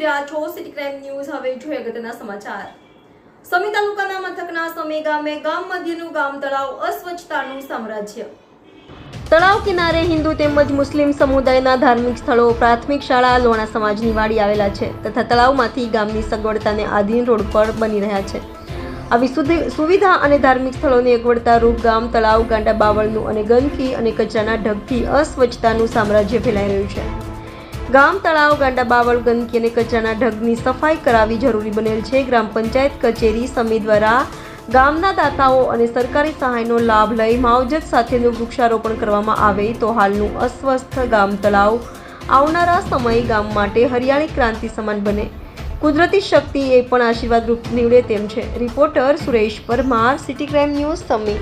રહ્યા છો city crime news હવે જોઈએ અગત્યના સમાચાર. સમી તાલુકાના મથકના સમી ગામે ગામ મધ્યનું ગામ તળાવ અસ્વચ્છતાનું સામ્રાજ્ય. તળાવ કિનારે હિન્દુ તેમજ મુસ્લિમ સમુદાયના ધાર્મિક સ્થળો, પ્રાથમિક શાળા, લોણા સમાજની વાડી આવેલા છે તથા તળાવમાંથી ગામની સગવડતાને આધીન રોડ પર બની રહ્યા છે. આવી સુવિધા અને ધાર્મિક સ્થળોની અગવડતા રૂપ ગામ, તળાવ, ગાંડા, બાવળનું અને ગંદકી અને કચરાના ઢગથી અસ્વચ્છતાનું સામ્રાજ્ય ફેલાઈ રહ્યું છે. ગામ તળાવ ગાંડા બાવળ ગંદકી અને કચરાના ઢગની સફાઈ કરાવવી જરૂરી બનેલ છે. ગ્રામ પંચાયત કચેરી સમિતિ દ્વારા ગામના દાતાઓ અને સરકારી સહાયનો લાભ લઈ માવજત સાથેનું વૃક્ષારોપણ કરવામાં આવે તો હાલનું અસ્વસ્થ ગામ તળાવ આવનારા સમય ગામ માટે હરિયાળી ક્રાંતિ સમાન બને. કુદરતી શક્તિ એ પણ આશીર્વાદરૂપ નીવડે તેમ છે. Reporter Suresh Parmar, city crime news Sami